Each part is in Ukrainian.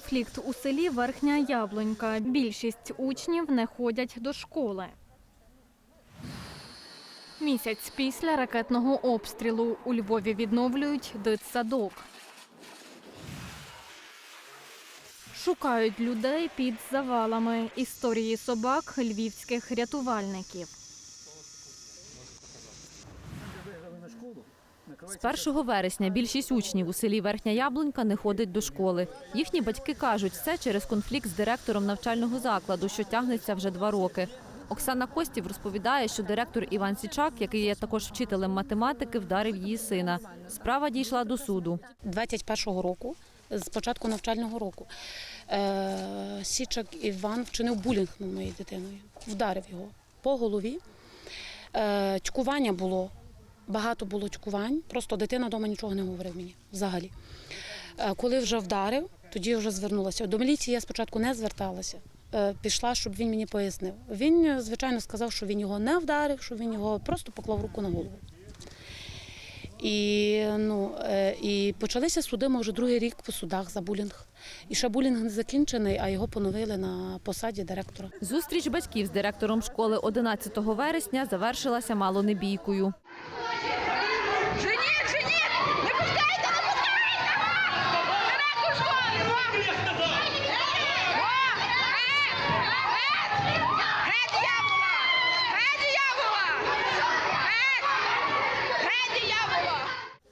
Конфлікт у селі Верхня Яблунька. Більшість учнів не ходять до школи. Місяць після ракетного обстрілу у Львові відновлюють дитсадок. Шукають людей під завалами. Історії собак львівських рятувальників. З 1 вересня більшість учнів у селі Верхня Яблунька не ходить до школи. Їхні батьки кажуть, це через конфлікт з директором навчального закладу, що тягнеться вже два роки. Оксана Костів розповідає, що директор Іван Січак, який є також вчителем математики, вдарив її сина. Справа дійшла до суду. 21-го року, з початку навчального року, е, Січак Іван вчинив булінг над моєю дитиною, вдарив його по голові. Е, Чкування було, багато було чкувань, просто дитина вдома нічого не говорив мені взагалі. Е, Коли вже вдарив, тоді вже звернулася. До міліції я спочатку не зверталася. Е, Пішла, щоб він мені пояснив. Він, е, звичайно, сказав, що він його не вдарив, що він його просто поклав руку на голову. І, ну, і почалися суди, ми вже другий рік по судах за булінг. І ще булінг не закінчений, а його поновили на посаді директора. Зустріч батьків з директором школи 11 вересня завершилася мало не бійкою.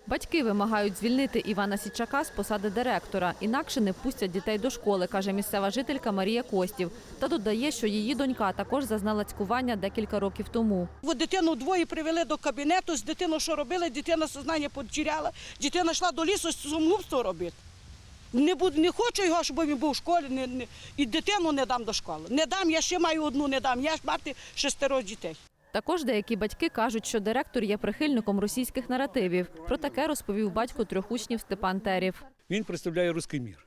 Батьки вимагають звільнити Івана Січака з посади директора, інакше не пустять дітей до школи, каже місцева жителька Марія Костів. Та додає, що її донька також зазнала цькування декілька років тому. Дитину двоє привели до кабінету, з дитиною що робили, дитина сознання потеряла, дитина йшла до лісу самогубство робити. Не, буду, не хочу його, щоб він був в школі, не, не, і дитину не дам до школи. Не дам, я ще маю одну, не дам. Я ж мати шестеро дітей. Також деякі батьки кажуть, що директор є прихильником російських наративів. Про таке розповів батько трьох учнів Степан Терів. Він представляє руський мір.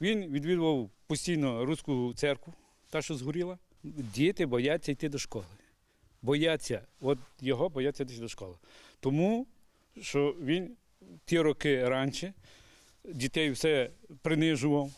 Він відвідував постійно руську церкву, та, що згоріла. Діти бояться йти до школи. Бояться, от його бояться йти до школи. Тому що він ті роки раніше дітей все принижував.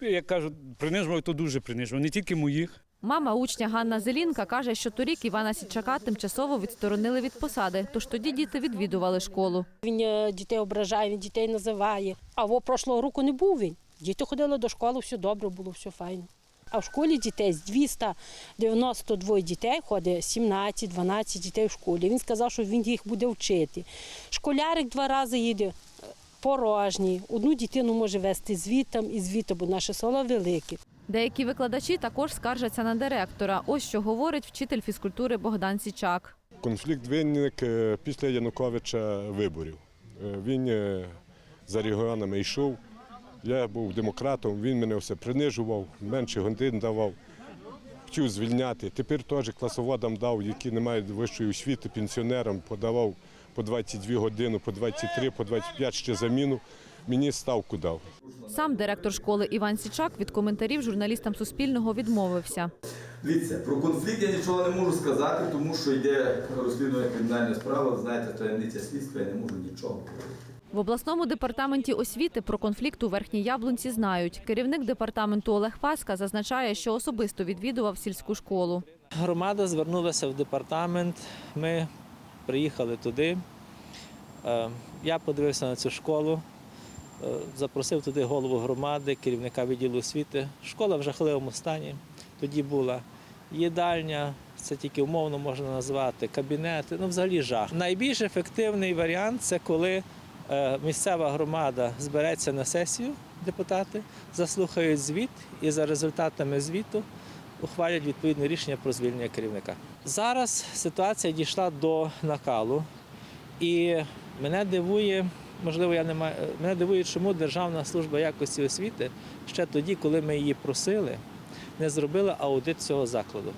Як кажуть, принижував, то дуже принижував. Не тільки моїх, Мама учня Ганна Зелінка каже, що торік Івана Січака тимчасово відсторонили від посади, тож тоді діти відвідували школу. Він е, дітей ображає, він дітей називає. А во прошлого року не був він. Діти ходили до школи, все добре було, все файно. А в школі дітей з 292 дітей ходить 17-12 дітей в школі. Він сказав, що він їх буде вчити. Школярик два рази їде е, порожній. Одну дитину може вести звітом і звітом, бо наше село велике. Деякі викладачі також скаржаться на директора. Ось що говорить вчитель фізкультури Богдан Січак. Конфлікт виник е, після Януковича виборів. Е, Він е, за регіонами йшов. Я був демократом, він мене все принижував, менше годин давав, хотів звільняти. Тепер теж класоводам дав, які не мають вищої освіти, пенсіонерам подавав по 22 години, по 23, по 25 ще заміну. Мені ставку дав. Сам директор школи Іван Січак від коментарів журналістам Суспільного відмовився. Дивіться, про конфлікт я нічого не можу сказати, тому що йде розслідування кримінальної справи. Знаєте, таємниця слідства, я не можу нічого говорити. В обласному департаменті освіти про конфлікт у Верхній Яблунці знають. Керівник департаменту Олег Паска зазначає, що особисто відвідував сільську школу. Громада звернулася в департамент. Ми приїхали туди. Е, Я подивився на цю школу, запросив туди голову громади, керівника відділу освіти. Школа в жахливому стані. Тоді була їдальня, це тільки умовно можна назвати, кабінети, ну взагалі жах. Найбільш ефективний варіант це коли е, місцева громада збереться на сесію, депутати, заслухають звіт і за результатами звіту ухвалять відповідне рішення про звільнення керівника. Зараз ситуація дійшла до накалу, і мене дивує, можливо, я не маю, мене дивує, чому Державна служба якості освіти ще тоді, коли ми її просили, не зробила аудит цього закладу.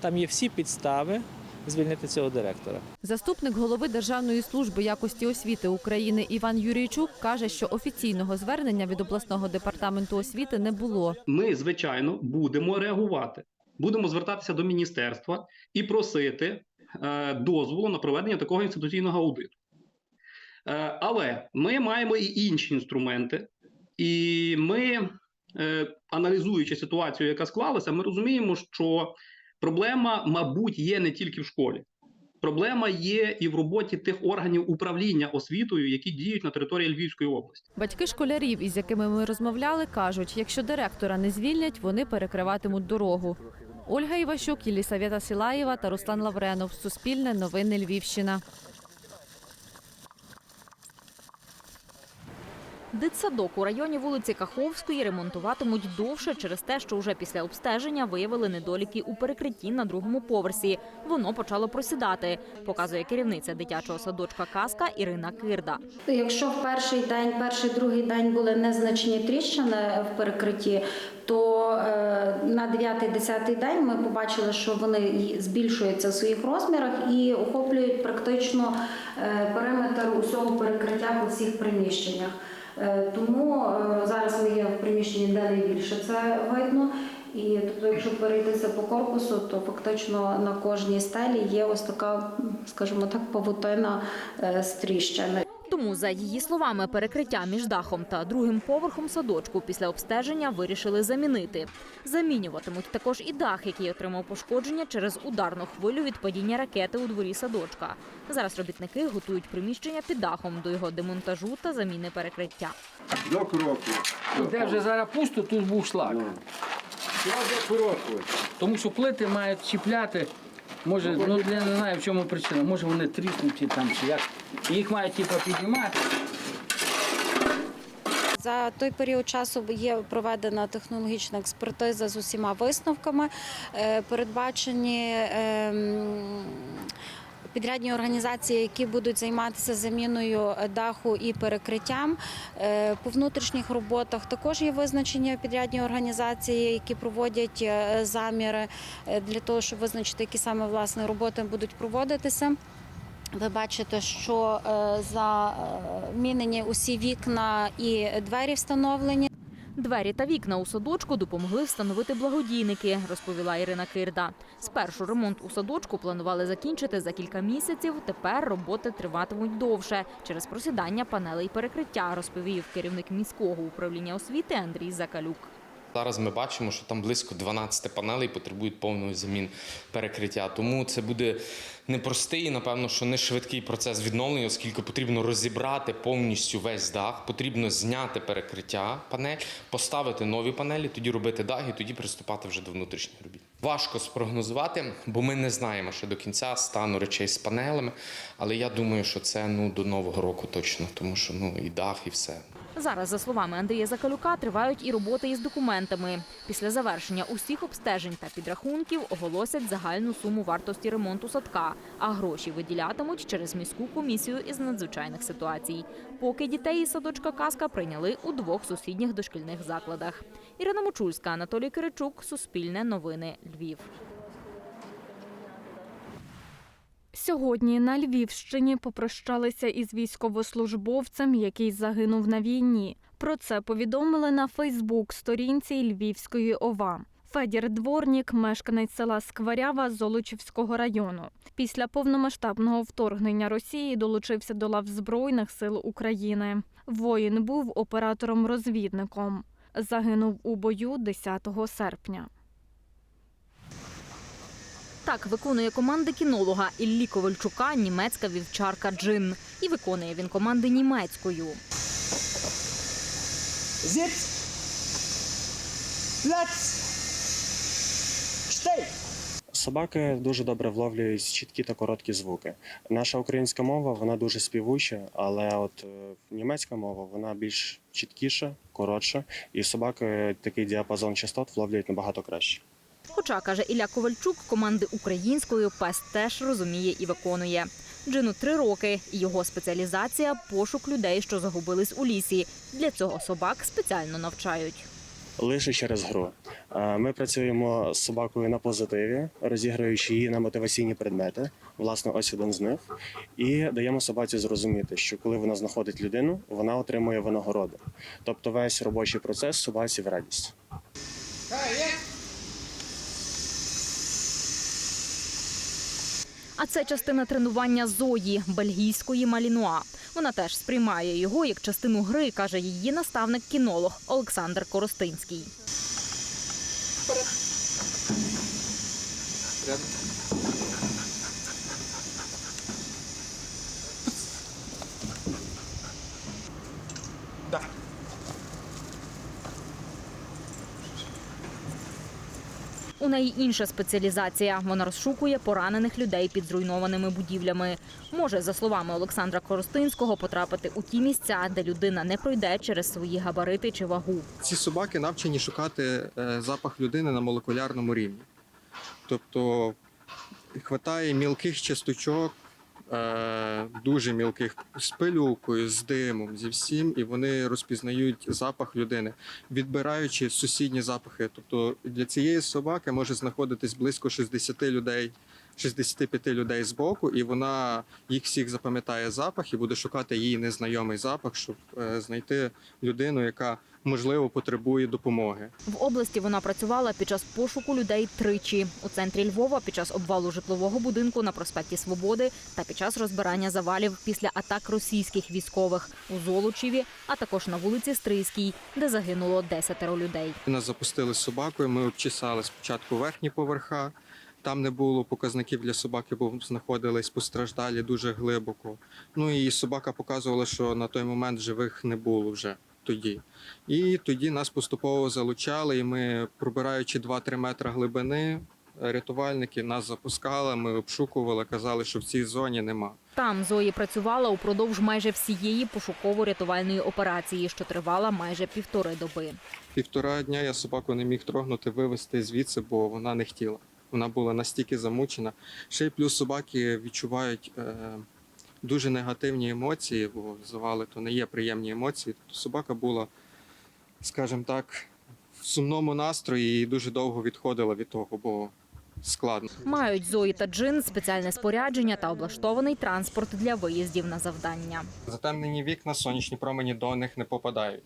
Там є всі підстави звільнити цього директора. Заступник голови Державної служби якості освіти України Іван Юрійчук каже, що офіційного звернення від обласного департаменту освіти не було. ми, звичайно, будемо реагувати. Будемо звертатися до міністерства і просити е, дозволу на проведення такого інституційного аудиту. Е, але ми маємо і інші інструменти І ми, е, аналізуючи ситуацію, яка склалася, ми розуміємо, що проблема, мабуть, є не тільки в школі. Проблема є і в роботі тих органів управління освітою, які діють на території Львівської області. Батьки школярів, із якими ми розмовляли, кажуть, якщо директора не звільнять, вони перекриватимуть дорогу. Ольга Іващук, Єлісавета Сілаєва та Руслан Лавренов. Суспільне новини Львівщина. Дитсадок у районі вулиці Каховської ремонтуватимуть довше через те, що вже після обстеження виявили недоліки у перекритті на другому поверсі. Воно почало просідати, показує керівниця дитячого садочка Казка Ірина Кирда. Якщо в перший день, перший другий день були незначні тріщини в перекритті, то е, на 9-10 день ми побачили, що вони збільшуються в своїх розмірах і охоплюють практично е, периметр усього перекриття по всіх приміщеннях. Е, Тому е, зараз ми є в приміщенні, де найбільше це видно. І тобто, якщо перейтися по корпусу, то фактично на кожній стелі є ось така, скажімо так, павутина е, з тріщини. Тому, за її словами, перекриття між дахом та другим поверхом садочку після обстеження вирішили замінити. Замінюватимуть також і дах, який отримав пошкодження через ударну хвилю від падіння ракети у дворі садочка. Зараз робітники готують приміщення під дахом до його демонтажу та заміни перекриття. До кроку. Де вже зараз пусто, тут був шлак. до кроку. Тому що плити мають чіпляти. Може, ну я не знаю в чому причина. Може вони тріснуті там чи як. Їх мають типу, піднімати. За той період часу є проведена технологічна експертиза з усіма висновками. Е, Передбачені ем, підрядні організації, які будуть займатися заміною даху і перекриттям. Е, По внутрішніх роботах також є визначені підрядні організації, які проводять е, заміри е, для того, щоб визначити, які саме власне роботи будуть проводитися. Ви бачите, що е, замінені усі вікна і двері встановлені. Двері та вікна у садочку допомогли встановити благодійники, розповіла Ірина Кирда. Спершу ремонт у садочку планували закінчити за кілька місяців. Тепер роботи триватимуть довше через просідання панелей перекриття, розповів керівник міського управління освіти Андрій Закалюк. Зараз ми бачимо, що там близько 12 панелей потребують повної замін перекриття. Тому це буде непростий, напевно, що не швидкий процес відновлення, оскільки потрібно розібрати повністю весь дах, потрібно зняти перекриття панель, поставити нові панелі, тоді робити дах і тоді приступати вже до внутрішніх робіт. Важко спрогнозувати, бо ми не знаємо ще до кінця стану речей з панелями. Але я думаю, що це ну до нового року точно, тому що ну і дах, і все. Зараз, за словами Андрія Закалюка, тривають і роботи із документами. Після завершення усіх обстежень та підрахунків оголосять загальну суму вартості ремонту садка, а гроші виділятимуть через міську комісію із надзвичайних ситуацій. Поки дітей із садочка Казка прийняли у двох сусідніх дошкільних закладах. Ірина Мочульська, Анатолій Киричук, Суспільне новини, Львів. Сьогодні на Львівщині попрощалися із військовослужбовцем, який загинув на війні. Про це повідомили на Фейсбук-сторінці Львівської ОВА. Федір Дворнік, мешканець села Скварява Золочівського району. Після повномасштабного вторгнення Росії долучився до лав Збройних сил України. Воїн був оператором-розвідником. Загинув у бою 10 серпня. Так виконує команди кінолога Іллі Ковальчука німецька вівчарка Джин. І виконує він команди німецькою. Зіц! Плац! Штей! Собаки дуже добре вловлюють чіткі та короткі звуки. Наша українська мова вона дуже співуча, але от е, німецька мова вона більш чіткіша, коротша, і собаки такий діапазон частот вловлюють набагато краще. Хоча, каже Ілля Ковальчук, команди українською пес теж розуміє і виконує. Джину три роки, і його спеціалізація пошук людей, що загубились у лісі. Для цього собак спеціально навчають. Лише через гру. Ми працюємо з собакою на позитиві, розіграючи її на мотиваційні предмети. Власне, ось один з них. І даємо собаці зрозуміти, що коли вона знаходить людину, вона отримує винагороду. Тобто весь робочий процес собаці в радість. Це частина тренування Зої, бельгійської малінуа. Вона теж сприймає його як частину гри, каже її наставник-кінолог Олександр Коростинський. У неї інша спеціалізація. Вона розшукує поранених людей під зруйнованими будівлями. Може, за словами Олександра Коростинського, потрапити у ті місця, де людина не пройде через свої габарити чи вагу. Ці собаки навчені шукати е, запах людини на молекулярному рівні. Тобто хватає мілких часточок, е, дуже мілких з пилюкою, з димом, зі всім, і вони розпізнають запах людини, відбираючи сусідні запахи. Тобто для цієї собаки може знаходитись близько 60 людей. 65 людей з боку, і вона їх всіх запам'ятає запах і буде шукати її незнайомий запах, щоб е, знайти людину, яка можливо потребує допомоги. В області вона працювала під час пошуку людей тричі у центрі Львова під час обвалу житлового будинку на проспекті Свободи та під час розбирання завалів після атак російських військових у Золочеві, а також на вулиці Стрийській, де загинуло десятеро людей. Нас запустили з собакою. Ми обчесали спочатку верхні поверха. Там не було показників для собаки, бо знаходились постраждалі дуже глибоко. Ну і собака показувала, що на той момент живих не було вже тоді. І тоді нас поступово залучали, і ми, пробираючи 2-3 метри глибини, рятувальники нас запускали, ми обшукували, казали, що в цій зоні нема. Там Зої працювала упродовж майже всієї пошуково-рятувальної операції, що тривала майже півтори доби. Півтора дня я собаку не міг трогнути, вивезти звідси, бо вона не хотіла. Вона була настільки замучена. Ще й плюс собаки відчувають е, дуже негативні емоції, бо завали то не є приємні емоції. Тобто собака була, скажімо так, в сумному настрої і дуже довго відходила від того, бо складно. Мають Зої та Джин спеціальне спорядження та облаштований транспорт для виїздів на завдання. Затемнені вікна, сонячні промені до них не попадають.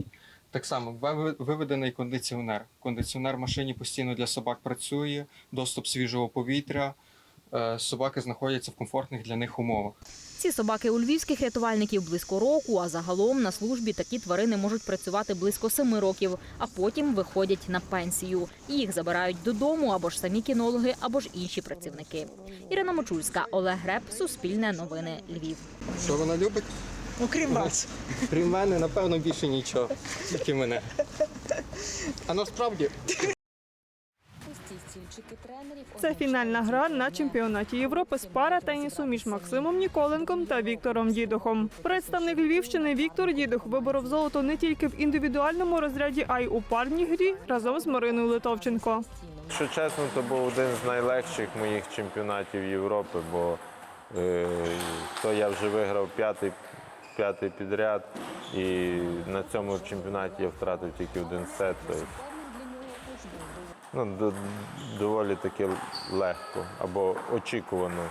Так само виве- виведений кондиціонер. Кондиціонер в машині постійно для собак працює, доступ свіжого повітря. Е, Собаки знаходяться в комфортних для них умовах. Ці собаки у львівських рятувальників близько року, а загалом на службі такі тварини можуть працювати близько семи років, а потім виходять на пенсію. Їх забирають додому або ж самі кінологи, або ж інші працівники. Ірина Мочульська, Олег Греб, Суспільне новини, Львів. Що вона любить? Окрім вас. Крім мене, напевно, більше нічого. Тільки мене. А насправді Це фінальна гра на чемпіонаті Європи з пара тенісу між Максимом Ніколенком та Віктором Дідухом. Представник Львівщини Віктор Дідух виборов золото не тільки в індивідуальному розряді, а й у парній грі разом з Мариною Литовченко. Якщо чесно, то був один з найлегших моїх чемпіонатів Європи, бо е, то я вже виграв п'ятий, п'ятий підряд, і на цьому чемпіонаті я втратив тільки один сет. Тобто, ну, до- доволі таки легко або очікувано.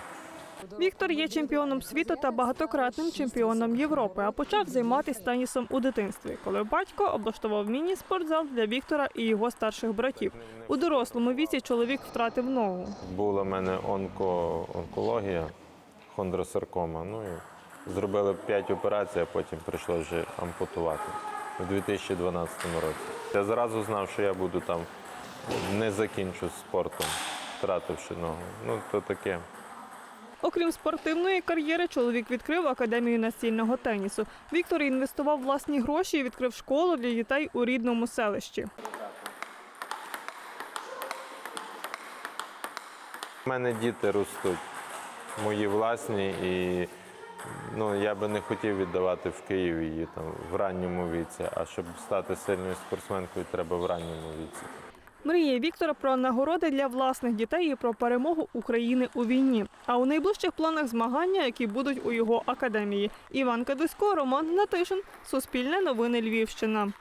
Віктор є чемпіоном світу та багатократним чемпіоном Європи, а почав займатися тенісом у дитинстві, коли батько облаштував міні-спортзал для Віктора і його старших братів. У дорослому віці чоловік втратив ногу. Була в мене онко, онкологія, хондросаркома. Ну і зробили 5 операцій, а потім прийшлося вже ампутувати у 2012 році. Я зразу знав, що я буду там, не закінчу спортом, втративши ногу. Ну, то таке. Окрім спортивної кар'єри, чоловік відкрив академію настільного тенісу. Віктор інвестував власні гроші і відкрив школу для дітей у рідному селищі. У мене діти ростуть, мої власні, і ну, я би не хотів віддавати в Київ її там в ранньому віці. А щоб стати сильною спортсменкою, треба в ранньому віці. Мріє Віктора про нагороди для власних дітей і про перемогу України у війні. А у найближчих планах змагання, які будуть у його академії. Іван Кадисько, Роман Гнатишин, Суспільне новини Львівщина.